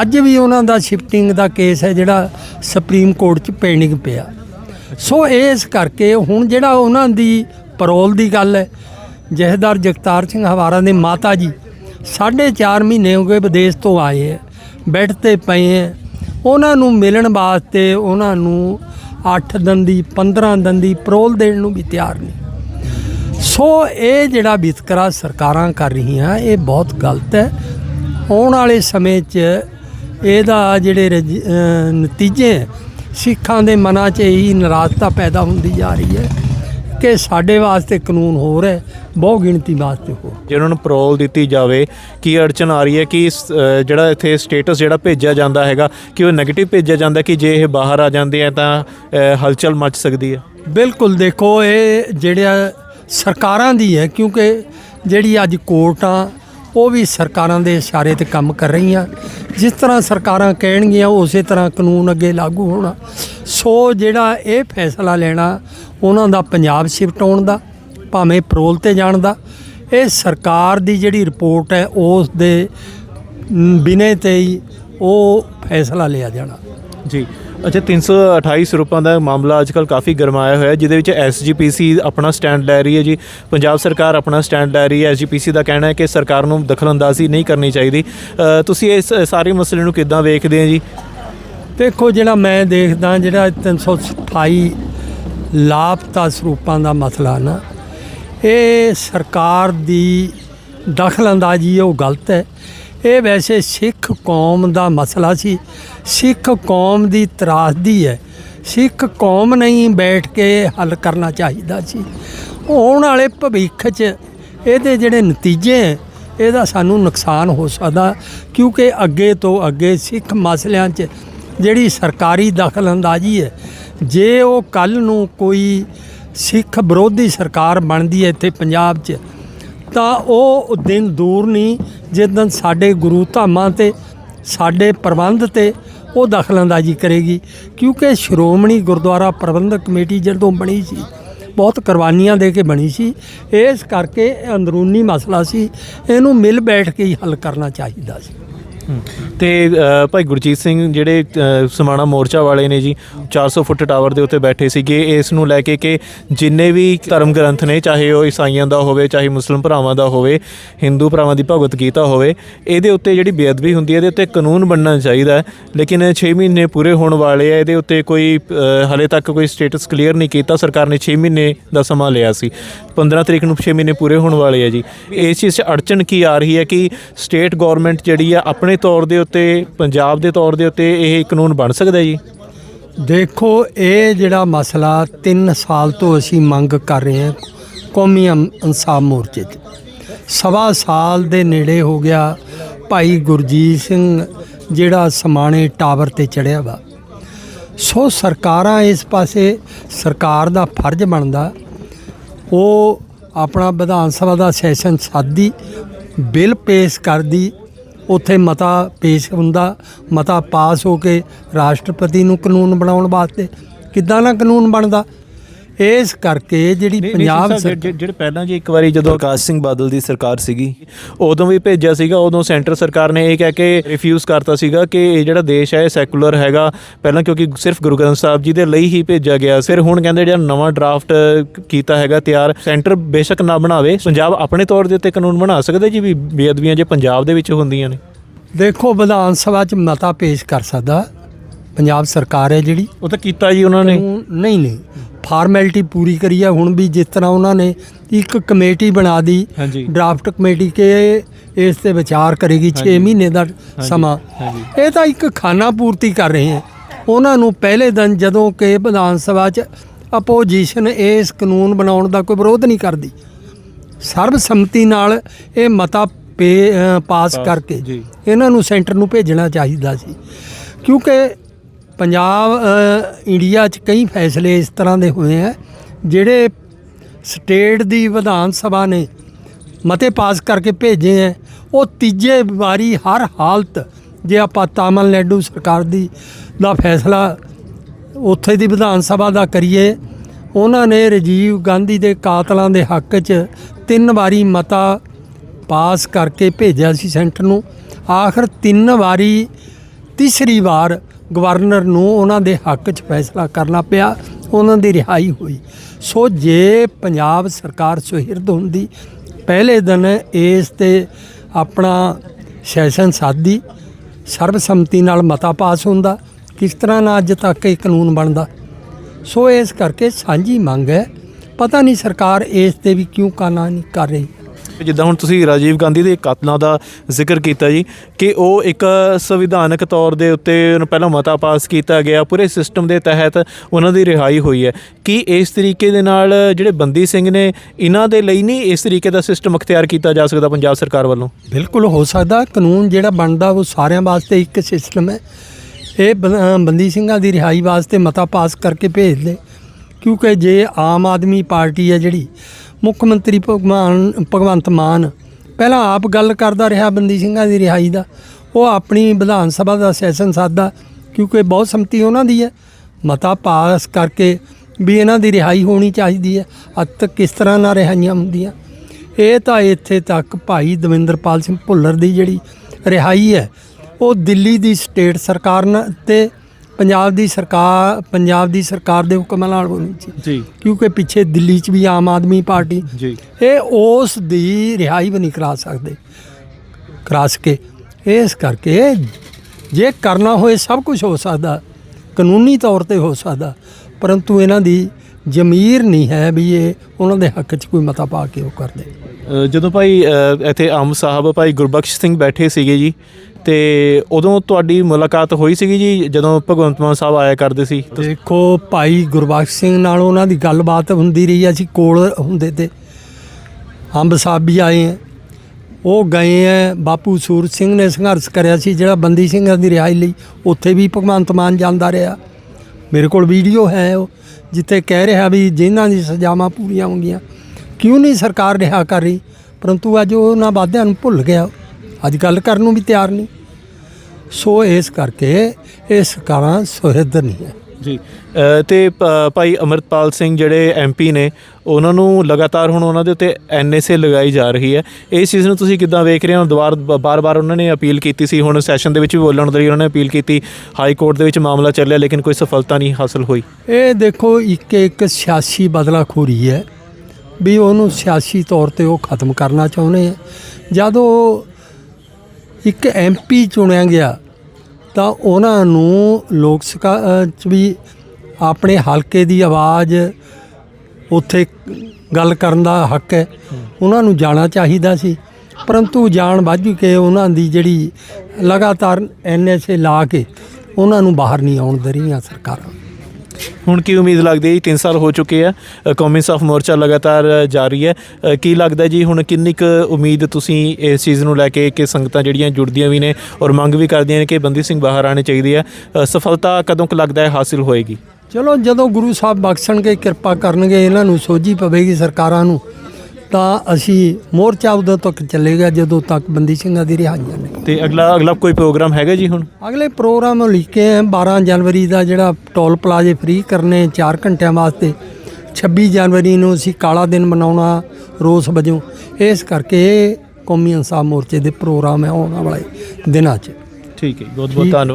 ਅੱਜ ਵੀ ਉਹਨਾਂ ਦਾ ਸ਼ਿਫਟਿੰਗ ਦਾ ਕੇਸ ਹੈ ਜਿਹੜਾ ਸੁਪਰੀਮ ਕੋਰਟ 'ਚ ਪੈਂਡਿੰਗ ਪਿਆ। ਸੋ ਇਸ ਕਰਕੇ ਹੁਣ ਜਿਹੜਾ ਉਹਨਾਂ ਦੀ ਪਰੋਲ ਦੀ ਗੱਲ ਹੈ ਜਹੇਦਾਰ ਜਗਤਾਰ ਸਿੰਘ ਹਵਾਰਾ ਦੇ ਮਾਤਾ ਜੀ ਸਾਢੇ ਚਾਰ ਮਹੀਨੇ ਹੋ ਗਏ ਵਿਦੇਸ਼ ਤੋਂ ਆਏ ਹੈ ਬੈੱਡ ਤੇ ਪਏ ਹੈ। ਉਹਨਾਂ ਨੂੰ ਮਿਲਣ ਵਾਸਤੇ ਉਹਨਾਂ ਨੂੰ 8 ਦਿਨ ਦੀ 15 ਦਿਨ ਦੀ ਪਰੋਲ ਦੇਣ ਨੂੰ ਵੀ ਤਿਆਰ ਨਹੀਂ ਸੋ ਇਹ ਜਿਹੜਾ ਵਿਤਕਰਾ ਸਰਕਾਰਾਂ ਕਰ ਰਹੀਆਂ ਇਹ ਬਹੁਤ ਗਲਤ ਹੈ। ਆਉਣ ਵਾਲੇ ਸਮੇਂ 'ਚ ਇਹਦਾ ਜਿਹੜੇ ਰਜ- ਨਤੀਜੇ ਹੈ, ਸਿੱਖਾਂ ਦੇ ਮਨਾਂ 'ਚ ਇਹੀ ਨਾਰਾਜ਼ਤਾ ਪੈਦਾ ਹੁੰਦੀ ਜਾ ਰਹੀ ਹੈ। ਕਿ ਸਾਡੇ ਵਾਸਤੇ ਕਾਨੂੰਨ ਹੋਰ ਹੈ ਬਹੁ ਗਿਣਤੀ ਵਾਸਤੇ ਹੋਰ। ਜੇ ਉਹਨਾਂ ਨੂੰ ਪਰੋਲ ਦਿੱਤੀ ਜਾਵੇ ਕੀ ਅੜਚਨ ਆ ਰਹੀ ਹੈ ਕਿ ਜਿਹੜਾ ਇੱਥੇ ਸਟੇਟਸ ਜਿਹੜਾ ਭੇਜਿਆ ਜਾਂਦਾ ਹੈਗਾ ਕਿ ਉਹ 네ਗੇਟਿਵ ਭੇਜਿਆ ਜਾਂਦਾ ਕਿ ਜੇ ਇਹ ਬਾਹਰ ਆ ਜਾਂਦੇ ਆ ਤਾਂ ਹਲਚਲ ਮਚ ਸਕਦੀ ਹੈ। ਬਿਲਕੁਲ ਦੇਖੋ ਇਹ ਜਿਹੜਾ ਸਰਕਾਰਾਂ ਦੀ ਹੈ ਕਿਉਂਕਿ ਜਿਹੜੀ ਅੱਜ ਕੋਰਟਾਂ ਉਹ ਵੀ ਸਰਕਾਰਾਂ ਦੇ ਇਸ਼ਾਰੇ ਤੇ ਕੰਮ ਕਰ ਰਹੀਆਂ। ਜਿਸ ਤਰ੍ਹਾਂ ਸਰਕਾਰਾਂ ਕਹਿਣਗੀਆਂ ਉਸੇ ਤਰ੍ਹਾਂ ਕਾਨੂੰਨ ਅੱਗੇ ਲਾਗੂ ਹੋਣਾ। ਸੋ ਜਿਹੜਾ ਇਹ ਫੈਸਲਾ ਲੈਣਾ ਉਹਨਾਂ ਦਾ ਪੰਜਾਬ ਸ਼ਿਫਟ ਹੋਣ ਦਾ ਭਾਵੇਂ ਪਰੋਲ ਤੇ ਜਾਣ ਦਾ ਇਹ ਸਰਕਾਰ ਦੀ ਜਿਹੜੀ ਰਿਪੋਰਟ ਹੈ ਉਸ ਦੇ ਮ, ਬਿਨੇ ਤੇ ਹੀ ਉਹ ਫੈਸਲਾ ਲਿਆ ਜਾਣਾ। ਜੀ। ਅੱਛਾ 328 ਸਰੂਪਾਂ ਦਾ ਮਾਮਲਾ ਅੱਜਕੱਲ ਕਾਫੀ ਗਰਮਾਇਆ ਹੋਇਆ ਹੈ, ਜਿਹਦੇ ਵਿੱਚ ਐਸਜੀਪੀਸੀ ਆਪਣਾ ਸਟੈਂਡ ਲੈ ਰਹੀ ਹੈ ਜੀ। ਪੰਜਾਬ ਸਰਕਾਰ ਆਪਣਾ ਸਟੈਂਡ ਲੈ ਰਹੀ ਹੈ। ਐਸਜੀਪੀਸੀ ਦਾ ਕਹਿਣਾ ਹੈ ਕਿ ਸਰਕਾਰ ਨੂੰ ਦਖਲਅੰਦਾਜ਼ੀ ਨਹੀਂ ਕਰਨੀ ਚਾਹੀਦੀ। ਅ, ਤੁਸੀਂ ਇਸ ਸਾਰੇ ਮਸਲੇ ਨੂੰ ਕਿੱਦਾਂ ਵੇਖਦੇ ਹੋ ਜੀ? ਦੇਖੋ ਜਿਹੜਾ ਮੈਂ ਦੇਖਦਾ ਜਿਹੜਾ 328 ਲਾਪਤਾ ਸਰੂਪਾਂ ਦਾ ਮਸਲਾ ਨਾ ਇਹ ਸਰਕਾਰ ਦੀ ਦਖਲਅੰਦਾਜ਼ੀ ਉਹ ਗਲਤ ਹੈ। ਇਹ ਵੈਸੇ ਸਿੱਖ ਕੌਮ ਦਾ ਮਸਲਾ ਸੀ। ਸਿੱਖ ਕੌਮ ਦੀ ਤਰਾਸਦੀ ਹੈ। ਸਿੱਖ ਕੌਮ ਨਹੀਂ ਬੈਠ ਕੇ ਹੱਲ ਕਰਨਾ ਚਾਹੀਦਾ ਸੀ। ਆਉਣ ਵਾਲੇ ਭਵਿੱਖ 'ਚ ਇਹਦੇ ਜਿਹੜੇ ਨਤੀਜੇ ਹੈ, ਇਹਦਾ ਸਾਨੂੰ ਨੁਕਸਾਨ ਹੋ ਸਕਦਾ ਕਿਉਂਕਿ ਅੱਗੇ ਤੋਂ ਅੱਗੇ ਸਿੱਖ ਮਸਲਿਆਂ 'ਚ ਜਿਹੜੀ ਸਰਕਾਰੀ ਦਖਲਅੰਦਾਜ਼ੀ ਹੈ, ਜੇ ਉਹ ਕੱਲ ਨੂੰ ਕੋਈ ਸਿੱਖ ਵਿਰੋਧੀ ਸਰਕਾਰ ਬਣਦੀ ਹੈ ਇੱਥੇ ਪੰਜਾਬ 'ਚ ਤਾਂ ਉਹ ਦਿਨ ਦੂਰ ਨਹੀਂ ਜਿੱਦਣ ਸਾਡੇ ਗੁਰੂ ਧਾਮਾਂ ਤੇ, ਸਾਡੇ ਪ੍ਰਬੰਧ ਤੇ ਉਹ ਦਖਲਅੰਦਾਜ਼ੀ ਕਰੇਗੀ। ਕਿਉਂਕਿ ਸ਼੍ਰੋਮਣੀ ਗੁਰਦੁਆਰਾ ਪ੍ਰਬੰਧਕ ਕਮੇਟੀ ਜਦੋਂ ਬਣੀ ਸੀ, ਬਹੁਤ ਕੁਰਬਾਨੀਆਂ ਦੇ ਕੇ ਬਣੀ ਸੀ, ਇਸ ਕਰਕੇ ਇਹ ਅੰਦਰੂਨੀ ਮਸਲਾ ਸੀ, ਇਹਨੂੰ ਮਿਲ ਬੈਠ ਕੇ ਹੀ ਹੱਲ ਕਰਨਾ ਚਾਹੀਦਾ ਸੀ। ਤੇ ਭਾਈ ਗੁਰਜੀਤ ਸਿੰਘ ਜਿਹੜੇ ਸਮਾਣਾ ਮੋਰਚਾ ਵਾਲੇ ਨੇ ਜੀ 400 ਫੁੱਟ ਟਾਵਰ ਦੇ ਉੱਤੇ ਬੈਠੇ ਸੀਗੇ ਇਸ ਨੂੰ ਲੈ ਕੇ ਕਿ ਜਿੰਨੇ ਵੀ ਧਰਮ ਗ੍ਰੰਥ ਨੇ ਚਾਹੇ ਉਹ ਈਸਾਈਆਂ ਦਾ ਹੋਵੇ ਚਾਹੇ ਮੁਸਲਮ ਭਰਾਵਾਂ ਦਾ ਹੋਵੇ ਹਿੰਦੂ ਭਰਾਵਾਂ ਦੀ ਭਗਵਤ ਗੀਤਾ ਹੋਵੇ ਇਹਦੇ ਉੱਤੇ ਜਿਹੜੀ ਬੇਅਦਬੀ ਹੁੰਦੀ ਹੈ ਇਹਦੇ ਉੱਤੇ ਕਾਨੂੰਨ ਬਣਨਾ ਚਾਹੀਦਾ ਲੇਕਿਨ 6 ਮਹੀਨੇ ਪੂਰੇ ਹੋਣ ਵਾਲੇ ਆ ਇਹਦੇ ਉੱਤੇ ਕੋਈ ਅ, ਹਲੇ ਤੱਕ ਕੋਈ ਸਟੇਟਸ ਕਲੀਅਰ ਨਹੀਂ ਕੀਤਾ ਸਰਕਾਰ ਨੇ 6 ਮਹੀਨੇ ਦਾ ਸਮਾਂ ਲਿਆ ਸੀ। 15 ਤਰੀਕ ਨੂੰ 6 ਮਹੀਨੇ ਪੂਰੇ ਹੋਣ ਵਾਲੇ ਆ ਜੀ। ਇਸ ਚੀਜ਼ 'ਚ ਅੜਚਨ ਕੀ ਆ ਰਹੀ ਹੈ ਕਿ ਸਟੇਟ ਗਵਰਨਮੈਂਟ ਜਿਹੜੀ ਆ ਆਪਣੇ ਤੌਰ ਦੇ ਉੱਤੇ, ਪੰਜਾਬ ਦੇ ਤੌਰ ਦੇ ਉੱਤੇ ਇਹ ਕਾਨੂੰਨ ਬਣ ਸਕਦਾ ਜੀ? ਦੇਖੋ, ਇਹ ਜਿਹੜਾ ਮਸਲਾ 3 ਸਾਲ ਤੋਂ ਅਸੀਂ ਮੰਗ ਕਰ ਰਹੇ ਹਾਂ ਕੌਮੀ ਅਮ- ਇਨਸਾਫ ਮੋਰਚੇ 'ਚ ਸਵਾ ਸਾਲ ਦੇ ਨੇੜੇ ਹੋ ਗਿਆ ਭਾਈ ਗੁਰਜੀਤ ਸਿੰਘ ਜਿਹੜਾ ਸਮਾਣੇ ਟਾਵਰ ਤੇ ਚੜਿਆ ਵਾ। ਸੋ ਸਰਕਾਰਾਂ ਇਸ ਪਾਸੇ, ਸਰਕਾਰ ਦਾ ਫਰਜ਼ ਬਣਦਾ। ਉਹ ਆਪਣਾ ਵਿਧਾਨ ਸਭਾ ਦਾ ਸੈਸ਼ਨ ਸਾਦੀ ਬਿੱਲ ਪੇਸ਼ ਕਰਦੀ ਉੱਥੇ ਮਤਾ ਪੇਸ਼ ਹੁੰਦਾ, ਮਤਾ ਪਾਸ ਹੋ ਕੇ ਰਾਸ਼ਟਰਪਤੀ ਨੂੰ ਕਾਨੂੰਨ ਬਣਾਉਣ ਵਾਸਤੇ ਕਿੱਦਾਂ ਨਾ ਕਾਨੂੰਨ ਬਣਦਾ? ਇਸ ਕਰਕੇ ਜਿਹੜੀ ਪੰਜਾਬ ਜਿਹੜੇ ਪਹਿਲਾਂ ਜੀ ਇੱਕ ਵਾਰੀ ਜਦੋਂ ਪ੍ਰਕਾਸ਼ ਸਿੰਘ ਬਾਦਲ ਦੀ ਸਰਕਾਰ ਸੀਗੀ। ਉਦੋਂ ਵੀ ਭੇਜਿਆ ਸੀਗਾ ਉਦੋਂ ਸੈਂਟਰ ਸਰਕਾਰ ਨੇ ਇਹ ਕਹਿ ਕੇ ਰਿਫਿਊਜ਼ ਕਰਤਾ ਸੀਗਾ ਕਿ ਇਹ ਜਿਹੜਾ ਦੇਸ਼ ਹੈ ਇਹ ਸੈਕੂਲਰ ਹੈਗਾ। ਪਹਿਲਾਂ ਕਿਉਂਕਿ ਸਿਰਫ ਗੁਰੂ ਗ੍ਰੰਥ ਸਾਹਿਬ ਜੀ ਦੇ ਲਈ ਹੀ ਭੇਜਿਆ ਗਿਆ। ਫਿਰ ਹੁਣ ਕਹਿੰਦੇ ਜਿਹੜਾ ਨਵਾਂ ਡਰਾਫਟ ਕੀਤਾ ਹੈਗਾ ਤਿਆਰ ਸੈਂਟਰ ਬੇਸ਼ੱਕ ਨਾ ਬਣਾਵੇ। ਪੰਜਾਬ ਆਪਣੇ ਤੌਰ ਦੇ ਉੱਤੇ ਕਾਨੂੰਨ ਬਣਾ ਸਕਦਾ ਜੀ ਵੀ ਬੇਅਦਬੀਆਂ ਜੇ ਪੰਜਾਬ ਦੇ ਵਿੱਚ ਹੁੰਦੀਆਂ ਨੇ? ਦੇਖੋ ਵਿਧਾਨ ਸਭਾ 'ਚ ਮਤਾ ਪੇਸ਼ ਕਰ ਸਕਦਾ। ਪੰਜਾਬ ਸਰਕਾਰ ਹੈ ਜਿਹੜੀ। ਉਹ ਤਾਂ ਕੀਤਾ ਜੀ ਉਹਨਾਂ ਨੇ। ਨਹੀਂ ਨਹੀਂ। ਫਾਰਮੈਲਿਟੀ ਪੂਰੀ ਕਰੀ ਹੈ ਹੁਣ ਵੀ ਜਿਸ ਤਰ੍ਹਾਂ ਉਹਨਾਂ ਨੇ ਇੱਕ ਕਮੇਟੀ ਬਣਾ ਦੀ ਹਾਂਜੀ। ਡਰਾਫਟ ਕਮੇਟੀ ਕੇ ਇਸ ਤੇ ਵਿਚਾਰ ਕਰੇਗੀ 6 ਮਹੀਨੇ ਦਾ ਸਮਾਂ। ਇਹ ਤਾਂ ਇੱਕ ਖਾਨਾ ਪੂਰਤੀ ਕਰ ਰਹੇ ਹੈ। ਉਹਨਾਂ ਨੂੰ ਪਹਿਲੇ ਦਿਨ ਜਦੋਂ ਕਿ ਵਿਧਾਨ ਸਭਾ 'ਚ ਅਪੋਜੀਸ਼ਨ ਇਸ ਕਾਨੂੰਨ ਬਣਾਉਣ ਦਾ ਕੋਈ ਵਿਰੋਧ ਨਹੀਂ ਕਰਦੀ। ਸਰਬਸੰਮਤੀ ਨਾਲ ਇਹ ਮਤਾ ਪੇ ਅ, ਪਾਸ ਕਰਕੇ ਜੀ। ਇਹਨਾਂ ਨੂੰ ਸੈਂਟਰ ਨੂੰ ਭੇਜਣਾ ਚਾਹੀਦਾ ਸੀ। ਕਿਉਂਕਿ ਪੰਜਾਬ ਇੰਡੀਆ 'ਚ ਕਈ ਫੈਸਲੇ ਇਸ ਤਰ੍ਹਾਂ ਦੇ ਹੋਏ ਆ, ਜਿਹੜੇ ਸਟੇਟ ਦੀ ਵਿਧਾਨ ਸਭਾ ਨੇ ਮਤੇ ਪਾਸ ਕਰਕੇ ਭੇਜੇ ਹੈ ਉਹ ਤੀਜੇ ਵਾਰੀ ਹਰ ਹਾਲਤ, ਜੇ ਆਪਾਂ ਤਾਮਿਲਨਾਡੂ ਸਰਕਾਰ ਦੀ, ਦਾ ਫੈਸਲਾ ਉੱਥੇ ਦੀ ਵਿਧਾਨ ਸਭਾ ਦਾ ਕਰੀਏ, ਉਹਨਾਂ ਨੇ ਰਾਜੀਵ ਗਾਂਧੀ ਦੇ ਕਾਤਲਾਂ ਦੇ ਹੱਕ 'ਚ ਤਿੰਨ ਵਾਰੀ ਮਤਾ ਪਾਸ ਕਰਕੇ ਭੇਜਿਆ ਸੀ ਸੈਂਟਰ ਨੂੰ। ਆਖਰ ਤਿੰਨ ਵਾਰੀ ਤੀਸਰੀ ਵਾਰ ਗਵਰਨਰ ਨੂੰ ਉਹਨਾਂ ਦੇ ਹੱਕ 'ਚ ਫੈਸਲਾ ਕਰਨਾ ਪਿਆ, ਉਹਨਾਂ ਦੀ ਰਿਹਾਈ ਹੋਈ। ਸੋ ਜੇ ਪੰਜਾਬ ਸਰਕਾਰ ਸੁਹਿਰਦ ਹੁੰਦੀ, ਪਹਿਲੇ ਦਿਨ ਇਸ ਤੇ ਆਪਣਾ ਸੈਸ਼ਨ ਸਾਦੀ, ਸਰਬਸੰਮਤੀ ਨਾਲ ਮਤਾ ਪਾਸ ਹੁੰਦਾ, ਕਿਸ ਤਰ੍ਹਾਂ ਨਾਲ ਅੱਜ ਤੱਕ ਇਹ ਕਾਨੂੰਨ ਬਣਦਾ? ਸੋ ਇਸ ਕਰਕੇ ਸਾਂਝੀ ਮੰਗ ਹੈ, ਪਤਾ ਨਹੀਂ ਸਰਕਾਰ ਇਸ ਤੇ ਵੀ ਕਿਉਂ ਕਾਨਾ ਨਹੀਂ ਕਰ ਰਹੀ। ਜਿੱਦਾਂ ਹੁਣ ਤੁਸੀਂ ਰਾਜੀਵ ਗਾਂਧੀ ਦੇ ਕਾਤਲਾਂ ਦਾ ਜ਼ਿਕਰ ਕੀਤਾ ਜੀ, ਕਿ ਉਹ ਇੱਕ ਸੰਵਿਧਾਨਕ ਤੌਰ ਦੇ ਉੱਤੇ ਉਹਨੂੰ ਪਹਿਲਾਂ ਮਤਾ ਪਾਸ ਕੀਤਾ ਗਿਆ, ਪੂਰੇ ਸਿਸਟਮ ਦੇ ਤਹਿਤ ਉਹਨਾਂ ਦੀ ਰਿਹਾਈ ਹੋਈ ਹੈ। ਕੀ ਇਸ ਤਰੀਕੇ ਦੇ ਨਾਲ ਜਿਹੜੇ ਬੰਦੀ ਸਿੰਘ ਨੇ, ਇਹਨਾਂ ਦੇ ਲਈ ਨਹੀਂ ਇਸ ਤਰੀਕੇ ਦਾ ਸਿਸਟਮ ਅਖਤਿਆਰ ਕੀਤਾ ਜਾ ਸਕਦਾ ਪੰਜਾਬ ਸਰਕਾਰ ਵੱਲੋਂ? ਬਿਲਕੁਲ ਹੋ ਸਕਦਾ, ਕਾਨੂੰਨ ਜਿਹੜਾ ਬਣਦਾ ਉਹ ਸਾਰਿਆਂ ਵਾਸਤੇ ਇੱਕ ਸਿਸਟਮ ਹੈ। ਇਹ ਬੰ- ਬੰਦੀ ਸਿੰਘਾਂ ਦੀ ਰਿਹਾਈ ਵਾਸਤੇ ਮਤਾ ਪਾਸ ਕਰਕੇ ਭੇਜ ਦੇ, ਕਿਉਂਕਿ ਜੇ ਆਮ ਆਦਮੀ ਪਾਰਟੀ ਹੈ ਜਿਹੜੀ ਮੁੱਖ ਮੰਤਰੀ ਭਗਵਾਨ, ਭਗਵੰਤ ਮਾਨ। ਪਹਿਲਾਂ ਆਪ ਗੱਲ ਕਰਦਾ ਰਿਹਾ ਬੰਦੀ ਸਿੰਘਾਂ ਦੀ ਰਿਹਾਈ ਦਾ। ਉਹ ਆਪਣੀ ਵਿਧਾਨ ਸਭਾ ਦਾ ਸੈਸ਼ਨ ਸਾਦਾ, ਕਿਉਂਕਿ ਬਹੁਤ ਸੰਮਤੀ ਉਹਨਾਂ ਦੀ ਹੈ। ਮਤਾ ਪਾਸ ਕਰਕੇ ਵੀ ਇਹਨਾਂ ਦੀ ਰਿਹਾਈ ਹੋਣੀ ਚਾਹੀਦੀ ਹੈ। ਅੱਜ ਤੱਕ ਕਿਸ ਤਰ੍ਹਾਂ ਨਾਲ ਰਿਹਾਈਆਂ ਹੁੰਦੀਆਂ? ਇਹ ਤਾਂ ਇੱਥੇ ਤੱਕ ਭਾਈ ਦਵਿੰਦਰਪਾਲ ਸਿੰਘ ਭੁੱਲਰ ਦੀ ਜਿਹੜੀ ਰਿਹਾਈ ਹੈ, ਉਹ ਦਿੱਲੀ ਦੀ ਸਟੇਟ ਸਰਕਾਰ ਤੇ ਪੰਜਾਬ ਦੀ ਸਰਕਾਰ ਪੰਜਾਬ ਦੀ ਸਰਕਾਰ ਦੇ ਹੁਕਮ ਨਾਲ ਹੋਣੀ ਸੀ ਜੀ। ਕਿਉਂਕਿ ਪਿੱਛੇ ਦਿੱਲੀ 'ਚ ਵੀ ਆਮ ਆਦਮੀ ਪਾਰਟੀ ਜੀ। ਇਹ ਉਸ ਦੀ ਰਿਹਾਈ ਵੀ ਨਹੀਂ ਕਰਾ ਸਕਦੇ। ਕਰਾ ਸਕੇ। ਇਸ ਕਰਕੇ ਜੇ ਕਰਨਾ ਹੋਏ ਸਭ ਕੁਝ ਹੋ ਸਕਦਾ। ਕਾਨੂੰਨੀ ਤੌਰ ਤੇ ਹੋ ਸਕਦਾ। ਪਰੰਤੂ ਇਹਨਾਂ ਦੀ ਜ਼ਮੀਰ ਨਹੀਂ ਹੈ ਵੀ ਇਹ ਉਹਨਾਂ ਦੇ ਹੱਕ 'ਚ ਕੋਈ ਮਤਾ ਪਾ ਕੇ ਉਹ ਕਰਦੇ। ਜਦੋਂ ਭਾਈ ਇੱਥੇ ਆਮ ਸਾਹਿਬ ਭਾਈ ਗੁਰਬਖਸ਼ ਸਿੰਘ ਬੈਠੇ ਸੀਗੇ ਜੀ ਤੇ ਉਦੋਂ ਤੁਹਾਡੀ ਮੁਲਾਕਾਤ ਹੋਈ ਸੀਗੀ ਜੀ, ਜਦੋਂ ਭਗਵੰਤ ਮਾਨ ਸਾਹਿਬ ਆਇਆ ਕਰਦੇ ਸੀ? ਦੇਖੋ, ਭਾਈ ਗੁਰਬਖਸ਼ ਸਿੰਘ ਨਾਲ ਉਹਨਾਂ ਦੀ ਗੱਲਬਾਤ ਹੁੰਦੀ ਰਹੀ, ਅਸੀਂ ਕੋਲ ਹੁੰਦੇ ਤੇ ਅੰਬ ਸਾਹਿਬ ਵੀ ਆਏ ਹੈ ਉਹ ਗਏ ਹੈ ਬਾਪੂ ਸੂਰ ਸਿੰਘ ਨੇ ਸੰਘਰਸ਼ ਕਰਿਆ ਸੀ, ਜਿਹੜਾ ਬੰਦੀ ਸਿੰਘਾਂ ਦੀ ਰਿਹਾਈ ਲਈ ਉੱਥੇ ਵੀ ਭਗਵੰਤ ਮਾਨ ਜਾਂਦਾ ਰਿਹਾ। ਮੇਰੇ ਕੋਲ ਵੀਡੀਓ ਹੈ ਉਹ, ਜਿੱਥੇ ਕਹਿ ਰਿਹਾ ਵੀ ਜਿਨ੍ਹਾਂ ਦੀ ਸਜ਼ਾਵਾਂ ਪੂਰੀਆਂ ਹੋ ਗਈਆਂ ਕਿਉਂ ਨਹੀਂ ਸਰਕਾਰ ਰਿਹਾ ਕਰ ਰਹੀ? ਪਰੰਤੂ ਅੱਜ ਉਹਨਾਂ ਵਾਅਦਿਆਂ ਨੂੰ ਭੁੱਲ ਗਿਆ। ਅੱਜ ਗੱਲ ਕਰਨ ਨੂੰ ਵੀ ਤਿਆਰ ਨਹੀਂ। ਸੋ ਇਸ ਕਰਕੇ ਇਹ ਸਰਕਾਰਾਂ ਸੁਹਿਰਦ ਨਹੀਂ ਹੈ। ਜੀ ਤੇ ਭਾਈ ਅਮਰਤਪਾਲ ਸਿੰਘ ਜਿਹੜੇ ਐਮਪੀ ਨੇ ਉਹਨਾਂ ਨੂੰ ਲਗਾਤਾਰ ਹੁਣ ਉਹਨਾਂ ਦੇ ਉੱਤੇ ਐਨਐਸਏ ਲਗਾਈ ਜਾ ਰਹੀ ਹੈ। ਇਸ ਚੀਜ਼ ਨੂੰ ਤੁਸੀਂ ਕਿੱਦਾਂ ਵੇਖ ਰਹੇ ਹੋ? ਦੁਬਾਰ ਬਾਰ-ਬਾਰ ਉਹਨਾਂ ਨੇ ਅਪੀਲ ਕੀਤੀ ਸੀ। ਹੁਣ ਸੈਸ਼ਨ ਦੇ ਵਿੱਚ ਵੀ ਬੋਲਣ ਦੇ ਲਈ ਉਹਨਾਂ ਨੇ ਅਪੀਲ ਕੀਤੀ। ਹਾਈ ਕੋਰਟ ਦੇ ਵਿੱਚ ਮਾਮਲਾ ਚੱਲਿਆ ਲੇਕਿਨ ਕੋਈ ਸਫਲਤਾ ਨਹੀਂ ਹਾਸਲ ਹੋਈ। ਇਹ ਦੇਖੋ ਇੱਕ ਇੱਕ ਸਿਆਸੀ ਬਦਲਾਖੋਰੀ ਹੈ। ਵੀ ਉਹਨੂੰ ਸਿਆਸੀ ਤੌਰ ਤੇ ਉਹ ਖਤਮ ਕਰਨਾ ਚਾਹੁੰਦੇ ਆ ਜਦੋਂ ਇੱਕ ਐਮਪੀ ਚੁਣਿਆ ਗਿਆ, ਤਾਂ ਉਹਨਾਂ ਨੂੰ ਲੋਕ ਸਭਾ ਚ ਵੀ ਆਪਣੇ ਹਲਕੇ ਦੀ ਆਵਾਜ਼, ਉੱਥੇ ਗੱਲ ਕਰਨ ਦਾ ਹੱਕ ਹੈ, ਉਹਨਾਂ ਨੂੰ ਜਾਣਾ ਚਾਹੀਦਾ ਸੀ। ਪਰੰਤੂ ਜਾਣ ਬੁੱਝ ਕੇ ਉਹਨਾਂ ਦੀ ਜਿਹੜੀ ਲਗਾਤਾਰ ਐਨਐਸਏ ਲਾ ਕੇ ਉਹਨਾਂ ਨੂੰ ਬਾਹਰ ਨਹੀਂ ਆਉਣ ਦੇ ਰਹੀਆਂ ਸਰਕਾਰਾਂ। ਹੁਣ ਕੀ ਉਮੀਦ ਲੱਗਦੀ ਹੈ ਜੀ? 3 ਸਾਲ ਹੋ ਚੁੱਕੇ ਆ ਅ, ਕੌਮੀ ਸਾਫ਼ ਮੋਰਚਾ ਲਗਾਤਾਰ ਜਾਰੀ ਹੈ। ਅ, ਕੀ ਲੱਗਦਾ ਜੀ ਹੁਣ ਕਿੰਨੀ ਕੁ ਉਮੀਦ ਤੁਸੀਂ ਇਸ ਚੀਜ਼ ਨੂੰ ਲੈ ਕੇ ਕਿ ਸੰਗਤਾਂ ਜਿਹੜੀਆਂ ਜੁੜਦੀਆਂ ਵੀ ਨੇ ਔਰ ਮੰਗ ਵੀ ਕਰਦੀਆਂ ਨੇ ਕਿ ਬੰਦੀ ਸਿੰਘ ਬਾਹਰ ਆਣੇ ਚਾਹੀਦੇ ਆ ਅ, ਸਫਲਤਾ ਕਦੋਂ ਕੁ ਲੱਗਦਾ ਹੈ ਹਾਸਿਲ ਹੋਏਗੀ? ਚਲੋ ਜਦੋਂ ਗੁਰੂ ਸਾਹਿਬ ਬਖਸ਼ਣਗੇ ਕਿਰਪਾ ਕਰਨਗੇ ਇਹਨਾਂ ਨੂੰ ਸੋਝੀ ਪਵੇਗੀ ਸਰਕਾਰਾਂ ਨੂੰ। ਤਾਂ ਅਸੀਂ ਮੋਰਚਾ ਉਦੋਂ ਤੱਕ ਚੱਲੇਗਾ ਜਦੋਂ ਤੱਕ ਬੰਦੀ ਸਿੰਘਾਂ ਦੀ ਰਿਹਾਈਆਂ ਨੇ ਤੇ ਅਗਲਾ ਅਗਲਾ ਕੋਈ ਪ੍ਰੋਗਰਾਮ ਹੈਗਾ ਜੀ ਹੁਣ? ਅਗਲੇ ਪ੍ਰੋਗਰਾਮ ਲਿਖੇ ਹੈ 12 ਜਨਵਰੀ ਦਾ ਜਿਹੜਾ ਟੋਲ ਪਲਾਜ਼ੇ ਫ੍ਰੀ ਕਰਨੇ 4 ਘੰਟਿਆਂ ਵਾਸਤੇ। 26 ਜਨਵਰੀ ਨੂੰ ਅਸੀਂ ਕਾਲਾ ਦਿਨ ਮਨਾਉਣਾ ਰੋਸ ਵਜੋਂ। ਇਸ ਕਰਕੇ ਕੌਮੀ ਇਨਸਾਫ ਮੋਰਚੇ ਦੇ ਪ੍ਰੋਗਰਾਮ ਹੈ ਆਉਣ ਵਾਲੇ ਦਿਨਾਂ 'ਚ। ਠੀਕ ਹੈ ਬਹੁਤ ਬਹੁਤ ਧੰਨਵਾਦ।